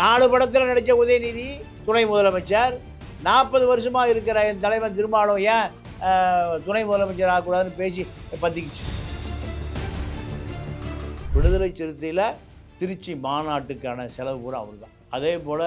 நாலு படத்தில் நடித்த உதயநிதி துணை முதலமைச்சர். நாற்பது வருஷமாக இருக்கிற என் தலைவர் திருமாவளவன் ஏன் துணை முதலமைச்சர் ஆகக்கூடாதுன்னு பேசி பத்திக்கிச்சு விடுதலை சிறுத்தையில் திருச்சி மாநாட்டுக்கான செலவு கூட அவர் தான் அதே போல்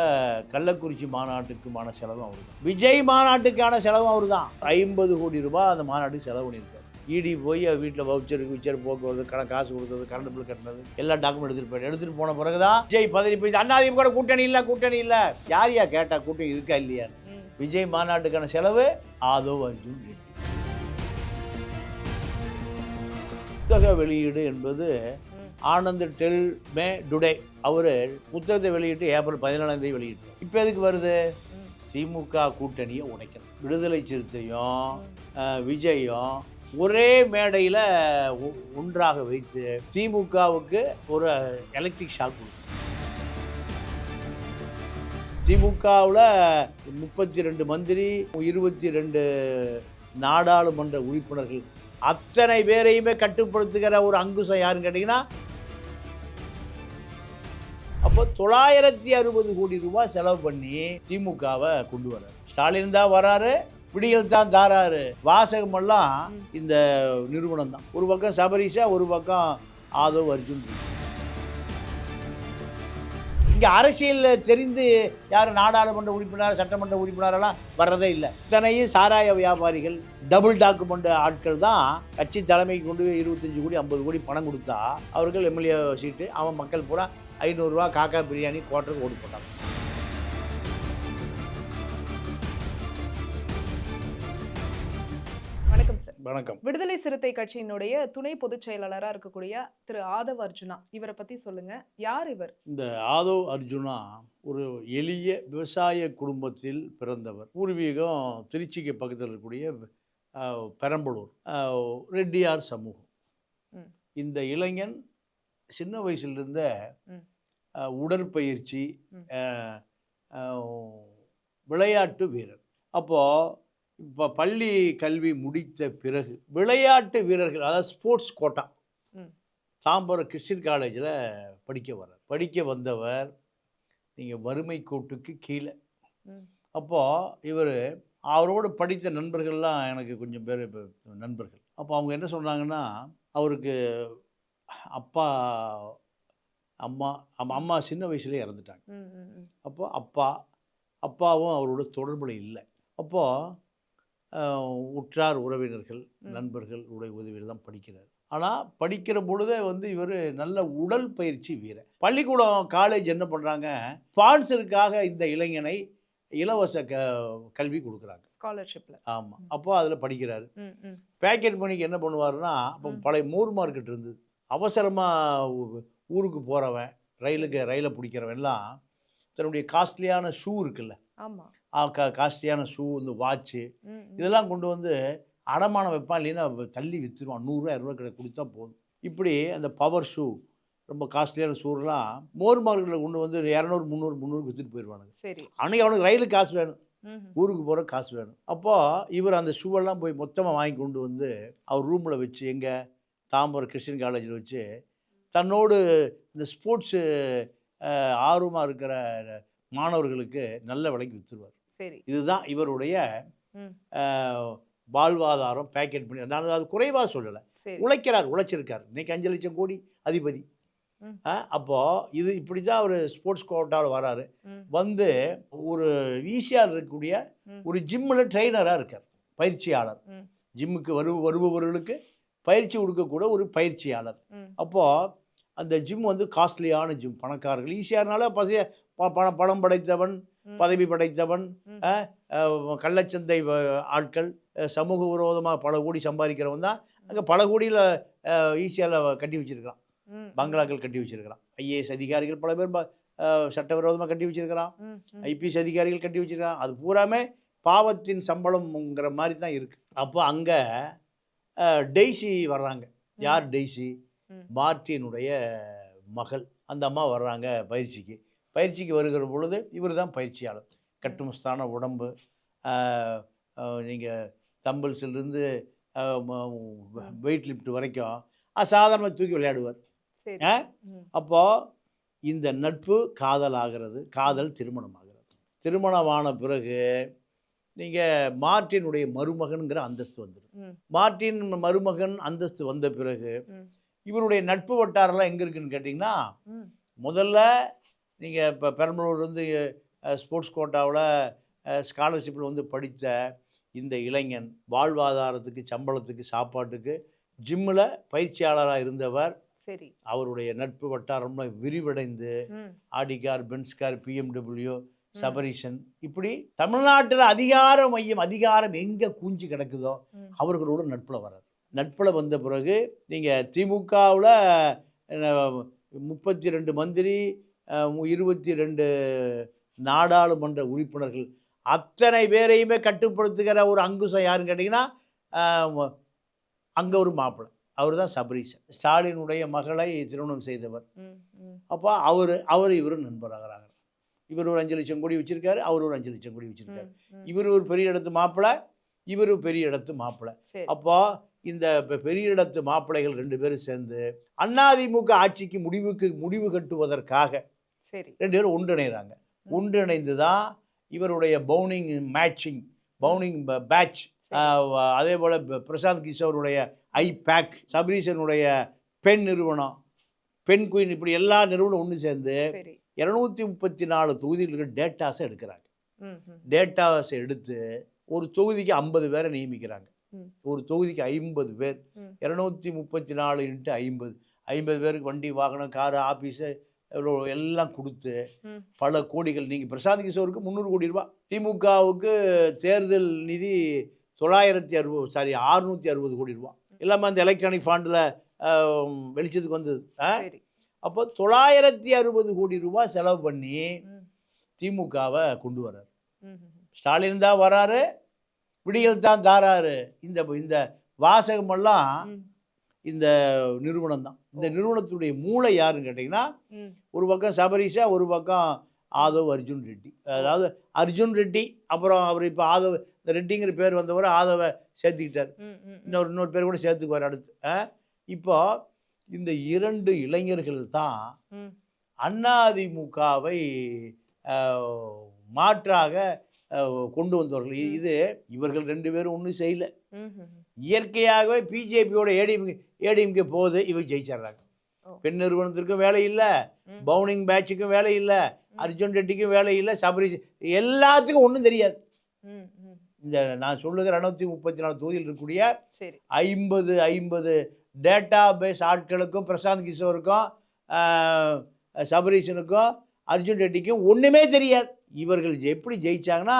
கள்ளக்குறிச்சி மாநாட்டுக்குமான செலவும் அவர் தான் விஜய் மாநாட்டுக்கான செலவும் அவர் தான் ஐம்பது கோடி ரூபாய் அந்த மாநாட்டுக்கு செலவு பண்ணியிருக்காரு. இடி போய் வீட்டில் வவுச்சர் விச்சர் போக்குவரத்து கண காசு கொடுத்தது கரண்ட் பில் கட்டினது எல்லா டாக்குமெண்ட் எடுத்துகிட்டு போயிட்டு எடுத்துகிட்டு போன பிறகு தான் விஜய் பதவி போய் அண்ணாதிமுக கூட கூட்டணி இல்லை கூட்டணி இல்லை. யார் யா கேட்டா கூட்டணி இருக்கா இல்லையா? விஜய் மாநாட்டுக்கான செலவு ஆதோ அர்ஜுன் ரெட்டி புத்தக வெளியீடு என்பது ஆனந்த் டெல் மே டுடே அவர் புத்தகத்தை வெளியிட்டு ஏப்ரல் பதினாலாம் தேதி வெளியிட்டார். இப்போ எதுக்கு வருது? திமுக கூட்டணியை உடைக்கணும். விடுதலை சிறுத்தையும் விஜயும் ஒரே மேடையில் ஒன்றாக வைத்து திமுகவுக்கு ஒரு எலக்ட்ரிக் ஷாக் கொடுக்கும் திமுகவில் முப்பத்தி ரெண்டு மந்திரி இருபத்தி ரெண்டு நாடாளுமன்ற உறுப்பினர்கள் அத்தனை பேரையுமே கட்டுப்படுத்துகிற ஒரு அங்குசம் யாருன்னு கேட்டிங்கன்னா அப்போ தொள்ளாயிரத்தி அறுபது கோடி ரூபாய் செலவு பண்ணி திமுகவை கொண்டு வர்றாரு. ஸ்டாலின் தான் வராரு விடியல் தான் தாராரு வாசகமெல்லாம் இந்த நிறுவனம் தான் ஒரு பக்கம் சபரிஷா ஒரு பக்கம் ஆதவ் அர்ஜுன். இங்கே அரசியலில் தெரிந்து யாரும் நாடாளுமன்ற உறுப்பினர் சட்டமன்ற உறுப்பினரெல்லாம் வர்றதே இல்லை. இத்தனையும் சாராய வியாபாரிகள் டபுள் டாக்குமெண்ட் ஆட்கள் தான் கட்சி தலைமைக்கு கொண்டு போய் இருபத்தஞ்சு கோடி ஐம்பது கோடி பணம் கொடுத்தா அவர்கள் எம்எல்ஏ சீட்டு அவன் மக்கள் பூரா ஐநூறுரூவா காக்கா பிரியாணி குவார்ட்டருக்கு ஓடி போட்டாங்க. வணக்கம். விடுதலை சிறுத்தை கட்சியினுடைய துணை பொதுச் செயலாளரா இருக்கக்கூடிய திரு ஆதவ் அர்ஜுனா இவரை பத்தி சொல்லுங்க. யார் இவர்? இந்த ஆதவ் அர்ஜுனா ஒரு எளிய விவசாய குடும்பத்தில் பிறந்தவர். பூர்வீகம் திருச்சிக்கு பக்கத்தில் இருக்கக்கூடிய பெரம்பலூர் ரெட்டியார் சமூகம். இந்த இளைஞன் சின்ன வயசுலேருந்த. உடற்பயிற்சி விளையாட்டு வீரர். அப்போது இப்போ பள்ளி கல்வி முடித்த பிறகு விளையாட்டு வீரர்கள் அதாவது ஸ்போர்ட்ஸ் கோட்டா. தாம்பரம் கிறிஸ்டின் காலேஜில் படிக்க வர்றார் படிக்க வந்தவர் நீங்கள் வறுமை கோட்டுக்கு கீழே. அப்போது இவர் அவரோடு படித்த நண்பர்கள்லாம் எனக்கு கொஞ்சம் பேர் இப்போ நண்பர்கள் அப்போ அவங்க என்ன சொன்னாங்கன்னா அவருக்கு அப்பா அம்மா அம்மா அம்மா சின்ன வயசுலேயே இறந்துட்டாங்க. அப்போ அப்பா அப்பாவும் அவரோட தொடர்பில் இல்லை அப்போது உற்றார் உறவினர்கள். நண்பர்கள் உடைய உதவியில் தான் படிக்கிறார். ஆனால் படிக்கிற பொழுதே வந்து இவர் நல்ல உடல் பயிற்சி வீரர். பள்ளிக்கூடம் காலேஜ் என்ன பண்ணுறாங்க ஸ்பான்சருக்காக இந்த இளைஞனை இலவச க கல்வி கொடுக்குறாங்க. ஸ்காலர்ஷிப்ல ஆமாம் அப்போ அதில் படிக்கிறாரு. பேக்கெட் மணிக்கு என்ன பண்ணுவாருன்னா அப்போ. பழைய மூர் மார்க்கெட் இருந்தது. அவசரமாக ஊருக்கு போகிறவன் ரயிலுக்கு ரயிலை பிடிக்கிறவன் எல்லாம் தன்னுடைய காஸ்ட்லியான ஷூ இருக்குல்ல ஆமா. ஆ, கா காஸ்ட்லியான ஷூ இந்த வாட்ச்சு. இதெல்லாம் கொண்டு வந்து அடமானம் வைப்பான் இல்லைன்னா தள்ளி விற்றுருவான் நூறுரூவா இரநூறுவா கிடை கொடுத்தா போதும். இப்படி அந்த பவர் ஷூ ரொம்ப காஸ்ட்லியான ஷூலாம் மோர் மார்க்கெட்டில் கொண்டு வந்து இரநூறு முந்நூறு முந்நூறு விற்றுட்டு போயிடுவானுங்க. சரி. அன்றைக்கி அவனுக்கு ரயிலுக்கு காசு வேணும். ஊருக்கு போகிற காசு வேணும். அப்போது இவர் அந்த ஷூவெல்லாம் போய் மொத்தமாக வாங்கி கொண்டு வந்து அவர் ரூமில் வச்சு எங்கே தாம்பரம் கிறிஸ்டின் காலேஜில் வச்சு தன்னோடு இந்த ஸ்போர்ட்ஸு ஆர்வமாக இருக்கிற மாணவர்களுக்கு நல்ல விலைக்கு விற்றுருவார் சரி இதுதான் இவருடைய வாழ்வாதாரம் பேக்கெட் பண்ணி நான் அது குறைவாக சொல்லலை உழைக்கிறார் உழைச்சிருக்கார் இன்னைக்கு அஞ்சு லட்சம் கோடி அதிபதி ம். அஹ், அப்போ இது இப்படி தான் அவர் ஸ்போர்ட்ஸ் கோட்டாவில் வராரு வந்து ஒரு ஈஸியாக இருக்கக்கூடிய. ஒரு ஜிம்மில் ட்ரெயினராக இருக்கார் பயிற்சியாளர். ஜிம்முக்கு வரு வருபவர்களுக்கு பயிற்சி கொடுக்கக்கூட ஒரு பயிற்சியாளர். அப்போது அந்த ஜிம் வந்து காஸ்ட்லியான ஜிம் பணக்காரர்கள் ஈஸியானால பசைய ப- பணம் பணம் படைத்தவன். பதவி படைத்தவன் கள்ளச்சந்தை ஆட்கள் சமூக விரோதமாக பல கோடி சம்பாதிக்கிறவன் தான் அங்கே பல கோடியில் ஈஸியாக கட்டி வச்சிருக்கிறான். பங்களாக்கள் கட்டி வச்சிருக்கிறான். ஐஏஎஸ் அதிகாரிகள் பல பேர் சட்டவிரோதமாக கட்டி வச்சிருக்கிறான். ஐபிஎஸ் அதிகாரிகள் கட்டி வச்சிருக்காங்க அது பூராமே பாவத்தின் சம்பளம்ங்கிற மாதிரி தான் இருக்குது அப்போ அங்கே டெய்ஸி வர்றாங்க. யார் டெய்ஸி ம். மார்ட்டினுடைய மகள். அந்த அம்மா வர்றாங்க பயிற்சிக்கு. பயிற்சிக்கு வருகிற பொழுது இவர் தான் பயிற்சியாளர் கட்டுமஸ்தான உடம்பு நீங்கள் தம்பிள்ஸ்லேருந்து வெயிட் லிஃப்ட் வரைக்கும் சாதாரணமாக தூக்கி விளையாடுவார். அப்போது இந்த நட்பு காதல் ஆகிறது காதல் திருமணம் ஆகிறது திருமணமான பிறகு நீங்கள் மார்ட்டினுடைய மருமகனுங்கிற அந்தஸ்து வந்துடும். மார்ட்டின் மருமகன் அந்தஸ்து வந்த பிறகு. இவருடைய நட்பு வட்டாரம்லாம் எங்கே இருக்குன்னு கேட்டிங்கன்னா. முதல்ல நீங்கள் இப்போ பெரம்பலூர் வந்து ஸ்போர்ட்ஸ் கோட்டாவில் ஸ்காலர்ஷிப்பில் வந்து படித்த இந்த இளைஞன் வாழ்வாதாரத்துக்கு சம்பளத்துக்கு சாப்பாட்டுக்கு ஜிம்மில் பயிற்சியாளராக இருந்தவர் சரி அவருடைய நட்பு வட்டாரம்ல விரிவடைந்து ம். Audi car Benz car BMW Sabareesan இப்படி தமிழ்நாட்டில் அதிகார மையம் அதிகாரம் எங்கே கூஞ்சி கிடக்குதோ. அவர்களோட நட்பில் வரார் நட்பில் வந்த பிறகு நீங்கள் திமுகவில் முப்பத்தி ரெண்டு மந்திரி இருபத்தி ரெண்டு நாடாளுமன்ற உறுப்பினர்கள். அத்தனை பேரையுமே கட்டுப்படுத்துகிற ஒரு அங்குசம் யாருன்னு கேட்டிங்கன்னா அங்கே ஒரு மாப்பிள்ளை. அவர் தான் சபரீஷன் ஸ்டாலினுடைய மகளை திருமணம் செய்தவர். அப்போ அவர் அவர் இவரும் நண்பராகிறாங்க இவர் ஒரு அஞ்சு லட்சம் கோடி வச்சிருக்காரு அவர் ஒரு அஞ்சு லட்சம் கோடி வச்சிருக்காரு. இவர் ஒரு பெரிய இடத்து மாப்பிள்ளை இவர் பெரிய இடத்து மாப்பிள்ளை. அப்போ இந்த பெரிய இடத்து மாப்பிள்ளைகள் ரெண்டு பேரும் சேர்ந்து அதிமுக ஆட்சிக்கு முடிவுக்கு முடிவு கட்டுவதற்காக சரி ரெண்டு பேரும் ஒன்றிணைகிறாங்க. ஒன்றிணைந்து தான் இவருடைய பவுனிங் மேட்சிங் பவுனிங் பேட்ச் அதே போல் பிரசாந்த் கிஷோருடைய ஐ பேக் சபரீஷனுடைய பெண் நிறுவனம் பெண் குயின் இப்படி எல்லா நிறுவனம் ஒன்று சேர்ந்து சரி இரநூத்தி முப்பத்தி நாலு தொகுதியில் இருக்கிற டேட்டாஸை எடுக்கிறாங்க. டேட்டாஸை எடுத்து ஒரு தொகுதிக்கு ஐம்பது பேரை நியமிக்கிறாங்க. ஒரு தொகுதிக்கு ஐம்பது பேர். இரநூத்தி முப்பத்தி நாலு இன்ட்டு ஐம்பது ஐம்பது பேருக்கு வண்டி வாகனம் காரு ஆஃபீஸு எல்லாம் கொடுத்து. பல கோடிகள் நீங்கள் பிரசாந்த் கிஷோருக்கு முந்நூறு கோடி ரூபாய். திமுகவுக்கு தேர்தல் நிதி தொள்ளாயிரத்தி அறுபது சாரி அறுநூற்றி அறுபது கோடி ரூபா எல்லாமே அந்த எலக்ட்ரானிக் ஃபண்டில் வெளிச்சத்துக்கு வந்தது. அப்போ தொள்ளாயிரத்தி அறுபது கோடி ரூபாய் செலவு பண்ணி. திமுகவை கொண்டு வர்றாரு. ஸ்டாலின் தான் வராரு விடியல் தான் தாராரு. இந்த இந்த வாசகமெல்லாம். இந்த நிறுவனம் தான். இந்த நிறுவனத்துடைய மூளை யாருன்னு கேட்டிங்கன்னா. ஒரு பக்கம் சபரீஷா ஒரு பக்கம் ஆதவ் அர்ஜுன் ரெட்டி அதாவது அர்ஜுன் ரெட்டி அப்புறம் அவர் இப்போ ஆதவ் இந்த ரெட்டிங்கிற பேர் வந்தவர் ஆதவை சேர்த்துக்கிட்டார். இன்னொரு இன்னொரு பேர் கூட சேர்த்துக்குவார் அடுத்து? இப்போ இந்த இரண்டு இளைஞர்கள் தான் ம். அதிமுகவை மாற்றாக கொண்டு வந்தவர்கள் இது இவர்கள் ரெண்டு பேரும் ஒன்றும் செய்யல. இயற்கையாகவே பிஜேபியோட ஏடிஎம்கே ஏடிஎம்கே போகுது இவங்க ஜெயிச்சிடுறாங்க. பெண் நிறுவனத்திற்கும் வேலை இல்லை. பவுனிங் பேட்சுக்கும் வேலை இல்லை அர்ஜுன் ரெட்டிக்கும் வேலை இல்லை சபரி எல்லாத்துக்கும் ஒன்றும் தெரியாது. இந்த நான் சொல்லுகிற இரநூத்தி முப்பத்தி நாலு தொகுதியில் இருக்கக்கூடிய ஐம்பது ஐம்பது டேட்டா பேஸ் ஆட்களுக்கும் பிரசாந்த் கிஷோருக்கும் சபரீஷனுக்கும் அர்ஜுன் ரெட்டிக்கும் ஒன்றுமே தெரியாது இவர்கள் எப்படி ஜெயிச்சாங்கன்னா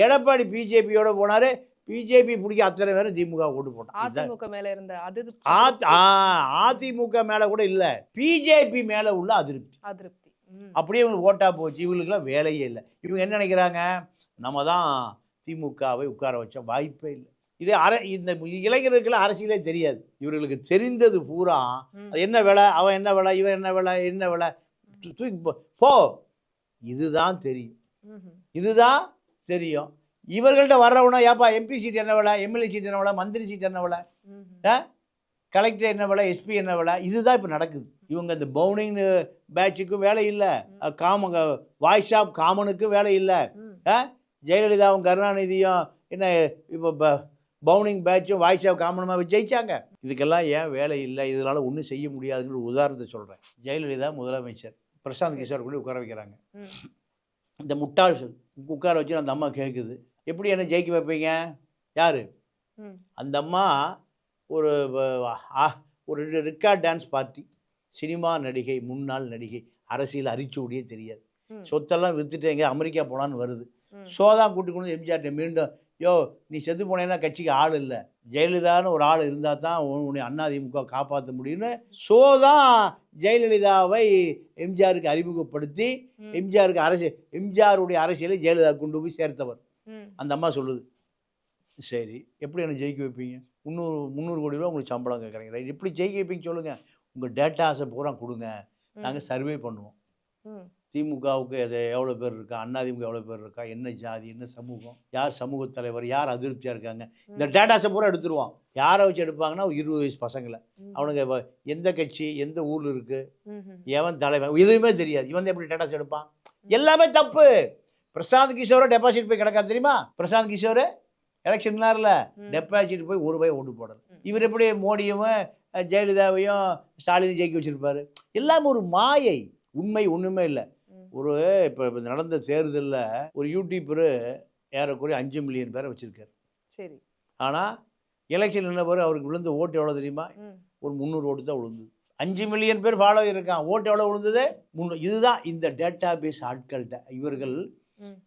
எடப்பாடி பிஜேபியோட போனார் பிஜேபி பிடிக்க அத்தனை பேரும் திமுக ஓட்டு போட்டான். அதிமுக மேல இருந்த அது ஆத்- ஆ, அதிமுக மேலே கூட இல்லை. பிஜேபி மேலே உள்ள அதிருப்தி. அதிருப்தி. அப்படியே இவங்களுக்கு ஓட்டா போச்சு. இவங்களுக்குலாம் வேலையே இல்லை. இவங்க என்ன நினைக்கிறாங்க? நம்ம தான் திமுகவை உட்கார வச்ச வாய்ப்பே இல்லை. இது அர இந்த இளைஞர்களுக்கெல்லாம் அரசியலே தெரியாது. இவர்களுக்கு தெரிந்தது பூரா என்ன வேலை? அவன் என்ன வேலை? இவன் என்ன வேலை? என்ன வேலை? தூக்கி போ- இதுதான் தெரியும். இதுதான் தெரியும். இவர்கள்ட்ட வர்றவனா ஏப்பா எம்பி சீட் என்ன வேலை எம்எல்ஏ சீட் என்ன வேலை மந்திரி சீட் என்ன வேலை. கலெக்டர் என்ன வேலை எஸ்பி என்ன வேலை? இதுதான் இப்போ நடக்குது. இவங்க இந்த பவுனிங் பேட்சுக்கும் வேலை இல்லை. காம வாய்ஸ் ஆஃப் காமனுக்கும் வேலை இல்லை. ஜெயலலிதாவும் கருணாநிதியும் என்ன இப்போ பவுனிங் பேட்சும் வாய்ஸ் ஆஃப் காமனுமாக ஜெயிச்சாங்க? இதுக்கெல்லாம் ஏன் வேலை இல்லை? இதனால் ஒன்றும் செய்ய முடியாதுங்கிற உதாரணத்தை சொல்கிறேன் ஜெயலலிதா முதலமைச்சர். பிரசாந்த் கிஷோர் கூட உட்கார வைக்கிறாங்க. இந்த முட்டாள்கள் உட்கார வச்சு அந்த அம்மா கேட்குது எப்படி என்ன ஜெயிக்க வைப்பீங்க யார். அந்த அம்மா ஒரு ஒரு ரிக்கார்ட் டான்ஸ் பார்ட்டி சினிமா நடிகை முன்னாள் நடிகை அரசியல் அரிச்சோடியே தெரியாது. சொத்தெல்லாம் வித்துட்டு எங்கே அமெரிக்கா போனான்னு வருது. ஷோ தான் கூட்டி கொண்டு எம்ஜிஆர்ட்ட மீண்டும் யோ நீ செத்து போனேன்னா கட்சிக்கு ஆள் இல்லை ஜெயலலிதான்னு ஒரு ஆள் இருந்தால் தான் உன் உன்னை அதிமுக காப்பாற்ற முடியும்னு ஷோ தான் ஜெயலலிதாவை எம்ஜிஆருக்கு அறிமுகப்படுத்தி. எம்ஜிஆருக்கு அரசியல் எம்ஜிஆருடைய அரசியலை ஜெயலலிதா கொண்டு போய் சேர்த்தவர். அந்த அம்மா சொல்லுது சரி எப்படி என்ன ஜெயிக்க வைப்பீங்க? முந்நூறு முந்நூறு கோடி ரூபா உங்களுக்கு சம்பளம் கேட்குறீங்க. ரைட் எப்படி ஜெயிக்க வைப்பீங்க சொல்லுங்கள் உங்கள் டேட்டாஸை பூரா கொடுங்க. நாங்கள் சர்வே பண்ணுவோம். திமுகவுக்கு அது எவ்வளோ பேர் இருக்கா? அதிமுக எவ்வளோ பேர் இருக்கா? என்ன ஜாதி என்ன சமூகம்? யார் சமூக தலைவர்? யார் அதிருப்தியாக இருக்காங்க? இந்த டேட்டாஸை பூரா எடுத்துருவான். யாரை வச்சு எடுப்பாங்கன்னா இருபது வயசு பசங்களை. அவனுங்க எந்த கட்சி எந்த ஊரில் இருக்குது. எவன் தலைவன்? எதுவுமே தெரியாது. இவன் எப்படி டேட்டாஸ் எடுப்பான்? எல்லாமே தப்பு. பிரசாந்த் கிஷோரை டெபாசிட் போய் கிடக்காது தெரியுமா? பிரசாந்த் கிஷோர் எலெக்ஷன்லாரில் ம். டெபாசிட் போய் ஒரு ரூபாய் ஓட்டு போடல. இவர் எப்படி மோடியும் ஜெயலலிதாவையும் ஸ்டாலின் ஜெயிக்க வச்சிருப்பாரு? எல்லாம் ஒரு மாயை. உண்மை ஒன்றுமே இல்லை. ஒரு இப்போ நடந்த தேர்தலில் ஒரு யூடியூபரு ஏறக்குறைய அஞ்சு மில்லியன் பேரை வச்சுருக்காரு. சரி. ஆனால் எலெக்ஷன் நின்ன பிறகு அவருக்கு விழுந்த ஓட்டு எவ்வளோ தெரியுமா. ஒரு முந்நூறு ஓட்டு தான் விழுந்தது. அஞ்சு மில்லியன் பேர் ஃபாலோ இருக்கான் ஓட்டு எவ்வளோ விழுந்தது? முன்னூ இதுதான் இந்த டேட்டா பேஸ் ஆட்கள்கிட்ட. இவர்கள்.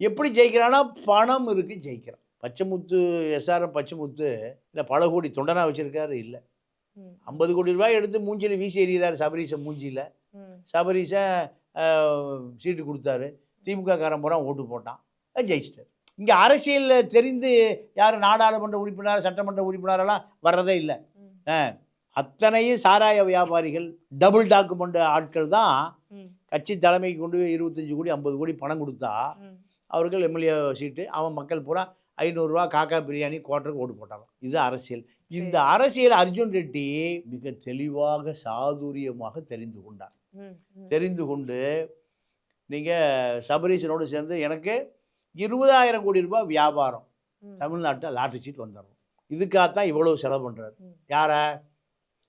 எப்படி ஜெயிக்கிறான்னா பணம் இருக்கு ஜெயிக்கிறான் பச்சைமுத்து எஸ்ஆர்எம் பச்சைமுத்து இல்லை பல கோடி தொண்டனா வச்சிருக்காரு இல்லை. ஐம்பது கோடி ரூபாய் எடுத்து மூஞ்சியில் வீசி எறிகிறார் சபரீச மூஞ்சியில். சபரீச சீட்டு கொடுத்தாரு. திமுக காரன் பூரா ஓட்டு போட்டான். ஜெயிச்சிட்டார். இங்கே அரசியலில் தெரிந்து யார் நாடாளுமன்ற உறுப்பினர் சட்டமன்ற உறுப்பினரெல்லாம் வர்றதே இல்லை. அத்தனையும் சாராய வியாபாரிகள் டபுள் டாக்குமெண்ட் ஆட்கள் தான். கட்சி தலைமைக்கு கொண்டு போய் இருபத்தஞ்சு கோடி ஐம்பது கோடி பணம் கொடுத்தா. அவர்கள் எம்எல்ஏ சீட்டு அவன் மக்கள் பூரா ஐநூறுரூவா காக்கா பிரியாணி குவார்ட்டருக்கு ஓட்டு போட்டாங்க இது அரசியல் இந்த அரசியல் அர்ஜுன் ரெட்டி மிக தெளிவாக சாதுரியமாக தெரிந்து கொண்டார். தெரிந்து கொண்டு நீங்கள் சபரீசனோடு சேர்ந்து எனக்கு இருபதாயிரம் கோடி ரூபாய் வியாபாரம். தமிழ்நாட்டில் லாட்டரி சீட் வந்துடும் இதுக்காகத்தான் இவ்வளவு செலவு பண்ணுறாரு. யாரை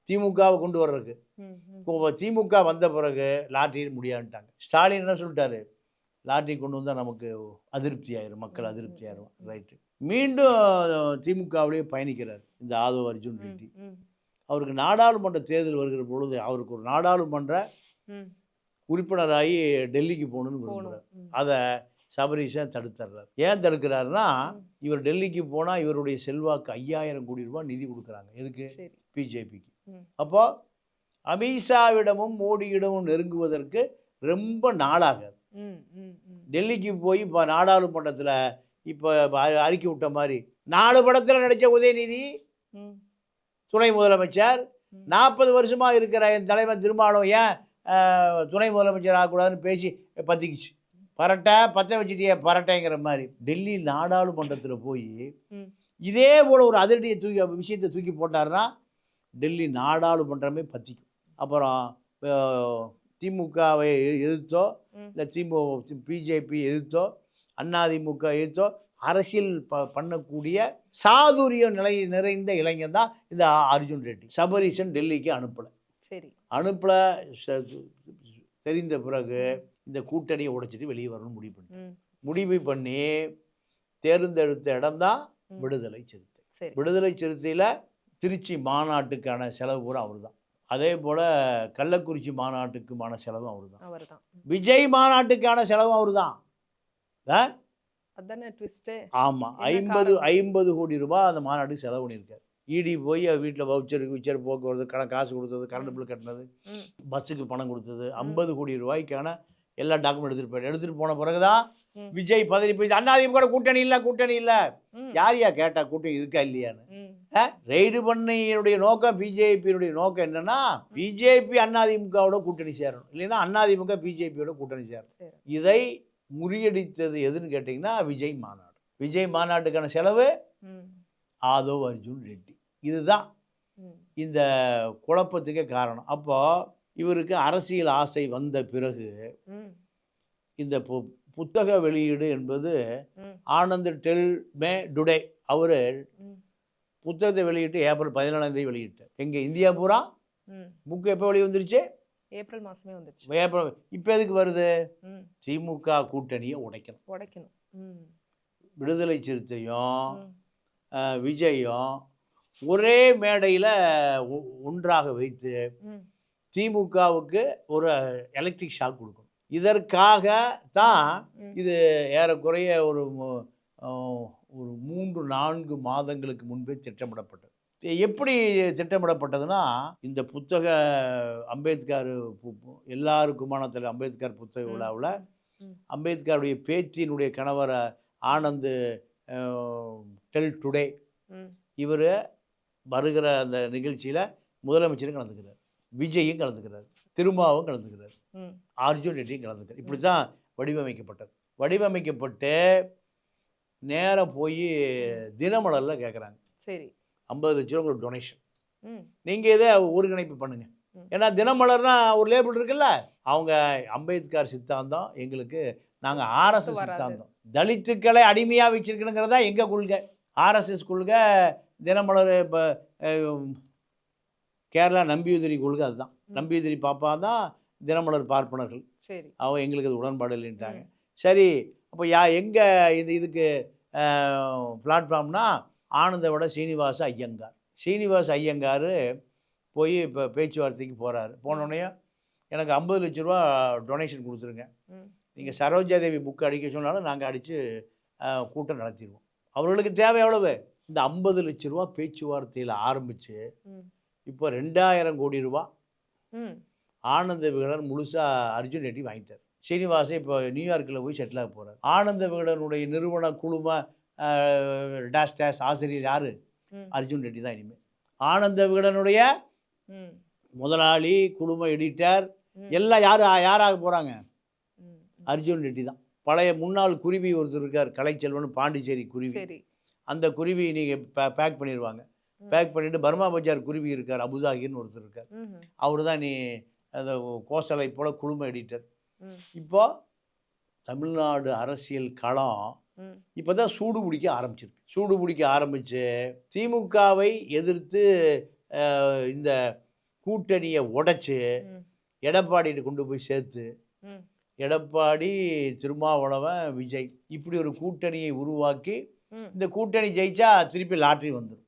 திமுகவை கொண்டு வர்றதுக்கு. இப்போ திமுக வந்த பிறகு லாட்டரி முடியாதுன்ட்டாங்க ஸ்டாலின் என்ன சொல்லிட்டாரு லாட்டரி கொண்டு வந்தால் நமக்கு அதிருப்தி ஆயிரும் மக்கள் அதிருப்தி ஆயிரும். ரைட்டு மீண்டும் திமுகவிலேயே பயணிக்கிறார் இந்த ஆதவ் அர்ஜுன் ரெட்டி. அவருக்கு நாடாளுமன்ற தேர்தல் வருகிற பொழுது அவருக்கு ஒரு நாடாளுமன்ற. உறுப்பினராகி டெல்லிக்கு போகணும்னு போகணும். விரும்புகிறார். அதை சபரீஷன் தடுத்துறாரு ஏன் தடுக்கிறாருன்னா. இவர் டெல்லிக்கு போனால் இவருடைய செல்வாக்கு ஐயாயிரம் கோடி ரூபாய் நிதி கொடுக்குறாங்க எதுக்கு பிஜேபிக்கு. அப்போ அமித்ஷாவிடமும் மோடியிடமும் நெருங்குவதற்கு ரொம்ப நாளாகாது. டெல்லிக்கு போய் இப்போ நாடாளுமன்றத்தில் இப்போ அறிக்கை விட்ட மாதிரி நாலு படத்தில் நடித்த உதயநிதி. துணை முதலமைச்சர். நாற்பது வருஷமாக இருக்கிற என் தலைவன் திருமாவளவன் ஏன் துணை முதலமைச்சர் ஆகக்கூடாதுன்னு பேசி பத்திக்குச்சு பரட்டை பற்ற வச்சுட்டிய பரட்டைங்கிற மாதிரி டெல்லி நாடாளுமன்றத்தில் போய். இதே போல் ஒரு அதிரடியை தூக்கி விஷயத்தை தூக்கி போட்டாருன்னா டெல்லி நாடாளுமன்றமே பற்றிக்கும் அப்புறம் திமுகவை எதிர்த்தோ. இல்லை திமு பிஜேபி எதிர்த்தோ அதிமுக எதிர்த்தோ அரசியல் ப பண்ணக்கூடிய சாதுரியம் நிலை நிறைந்த இளைஞன் தான் இந்த அர்ஜுன் ரெட்டி. சபரீஷன் டெல்லிக்கு அனுப்பலை. சரி. அனுப்பல தெரிந்த பிறகு இந்த கூட்டணியை உடைச்சிட்டு வெளியே வரணும்னு முடிவு பண்ணி. முடிவு பண்ணி தேர்ந்தெடுத்த இடம்தான் ம். விடுதலை சிறுத்தை. விடுதலை சிறுத்தையில் திருச்சி மாநாட்டுக்கான செலவு பூரா அவர் தான் அதே போல் கள்ளக்குறிச்சி மாநாட்டுக்குமான செலவும் அவர் தான் அவர்தான் ம். விஜய் மாநாட்டுக்கான செலவும் அவர் தான் ஆமாம் ஐம்பது? ஐம்பது கோடி ரூபாய் அந்த மாநாட்டுக்கு செலவு பண்ணியிருக்காரு இடி போய் வீட்டில் வவுச்சர் விச்சர் போக்குவரத்து கண காசு கொடுத்தது கரண்ட் பில் கட்டினது. பஸ்ஸுக்கு பணம் கொடுத்தது ஐம்பது கோடி ரூபாய்க்கான எல்லா டாக்குமெண்ட் எடுத்துகிட்டு போயிட்டு எடுத்துகிட்டு போன பிறகுதான். விஜய் பதவி போய் அண்ணாதிமுக கூட கூட்டணி இல்லை கூட்டணி இல்லை. யார் யா கேட்டா கூட்டணி இருக்கா இல்லையான்னு. ரெய்டு பண்ணியினுடைய நோக்கம் பிஜேபியினுடைய நோக்கம் என்னன்னா பிஜேபி அதிமுகவோட கூட்டணி சேரணும் இல்லைன்னா அதிமுக பிஜேபியோட கூட்டணி சேரணும் சரி. இதை முறியடித்தது எதுன்னு கேட்டிங்கன்னா விஜய் மாநாடு விஜய் மாநாட்டுக்கான செலவு. ஆதவ் அர்ஜுன் ரெட்டி இதுதான். இந்த குழப்பத்துக்கே காரணம் அப்போ இவருக்கு அரசியல் ஆசை வந்த பிறகு. இந்த புத்தக வெளியீடு என்பது. ஆனந்த் டெல் மே டுடே அவர். புத்தகத்தை வெளியிட்டு ஏப்ரல் பதினேழாம் தேதி வெளியிட்டார் எங்கே இந்தியா பூரா. புக்கு எப்போ வெளியே வந்துருச்சு ஏப்ரல் மாசமே வந்துருச்சு ஏப்ரல் இப்போ எதுக்கு வருது. திமுக கூட்டணியை உடைக்கணும் உடைக்கணும். விடுதலை சிறுத்தையும் விஜயும் ஒரே மேடையில் ஒன்றாக வைத்து. திமுகவுக்கு ஒரு எலக்ட்ரிக் ஷாக் கொடுக்கணும் இதற்காக தான். இது ஏறக்குறைய ஒரு ஒரு மூன்று நான்கு மாதங்களுக்கு முன்பே திட்டமிடப்பட்டது. எப்படி திட்டமிடப்பட்டதுன்னா இந்த புத்தக அம்பேத்கர் எல்லாருக்குமான தலை அம்பேத்கர் புத்தக. விழாவில். அம்பேத்கருடைய பேத்தியினுடைய கணவர் ஆனந்த் டெல் டுடே. இவர் வருகிற அந்த நிகழ்ச்சியில் முதலமைச்சரும் கலந்துக்கிறார். விஜயும் கலந்துக்கிறார். திருமாவும் கலந்துக்கிறார். அர்ஜுன் ரெட்டியும் கலந்துக்கிறார். இப்படி தான் வடிவமைக்கப்பட்டது. வடிவமைக்கப்பட்டு நேராக போய் தினமலரில் கேட்குறாங்க சரி. ஐம்பது லட்ச ரூபா உங்களுக்கு டொனேஷன் நீங்கள் இதை ஒருங்கிணைப்பு பண்ணுங்க. ம். ஏன்னா தினமலர்னா ஒரு லேபிள் இருக்குல்ல அவங்க அம்பேத்கர் சித்தாந்தம் எங்களுக்கு நாங்கள் ஆர்எஸ்எஸ். சித்தாந்தம். தலித்துக்களை அடிமையாக வச்சிருக்கணுங்கிறதா எங்கள் கொள்கை? ஆர்எஸ்எஸ் கொள்கை தினமலர் இப்போ கேரளா நம்பியுதிரி கொள்கை அதுதான். நம்பியுதிரி பாப்பா தான் தினமலர் பார்ப்பனர்கள். சரி. அவங்க எங்களுக்கு அது உடன்பாடு இல்லைன்ட்டாங்க. சரி அப்போ யா எங்கே இது இதுக்கு பிளாட்ஃபார்ம்னா ஆனந்தவிட சீனிவாச ஐயங்கார். சீனிவாச ஐயங்கார் போய் இப்போ பேச்சுவார்த்தைக்கு போகிறாரு போனோடனே எனக்கு ஐம்பது லட்ச ரூபா டொனேஷன் கொடுத்துருங்க. நீங்கள் சரோஜா தேவி புக் அடிக்க சொன்னாலும் நாங்கள் அடித்து கூட்டம் நடத்திடுவோம். அவர்களுக்கு தேவை எவ்வளவு? இந்த ஐம்பது லட்ச ரூபா பேச்சுவார்த்தையில் ஆரம்பித்து இப்போ ரெண்டாயிரம் கோடி ரூபா ஆனந்த விகடன் முழுசாக அர்ஜுன் ரெட்டி வாங்கிட்டார். சீனிவாசன் இப்போ நியூயார்க்கில் போய் செட்டில் ஆக போகிறார் ஆனந்த விகடனுடைய நிறுவன குழும டேஷ் டேஷ் ஆசிரியர் யார்? அர்ஜுன் ரெட்டி தான் இனிமேல். ஆனந்த விகடனுடைய முதலாளி குழும எடிட்டர். எல்லாம் யார் யாராக போகிறாங்க. அர்ஜுன் ரெட்டி தான். பழைய முன்னாள் குருவி ஒருத்தர் இருக்கார் கலைச்செல்வன் பாண்டிச்சேரி குருவி. அந்த குருவி நீங்கள் பேக் பண்ணிடுவாங்க. பேக் பண்ணிவிட்டு பர்மா பஜார் குருவி இருக்கார் அபுதாகின்னு ஒருத்தர் இருக்கார். அவர் தான் நீ அந்த கோசலை போல குழும எடிட்டர் இப்போ தமிழ்நாடு அரசியல் களம் இப்போ தான் சூடு பிடிக்க ஆரம்பிச்சிருக்கு. சூடு பிடிக்க ஆரம்பித்து திமுகவை எதிர்த்து இந்த கூட்டணியை உடைச்சு ம். எடப்பாடிகிட்ட கொண்டு போய் சேர்த்து எடப்பாடி திருமாவளவன் விஜய் இப்படி ஒரு கூட்டணியை உருவாக்கி இந்த கூட்டணி ஜெயிச்சா திருப்பி லாட்ரி வந்துடும்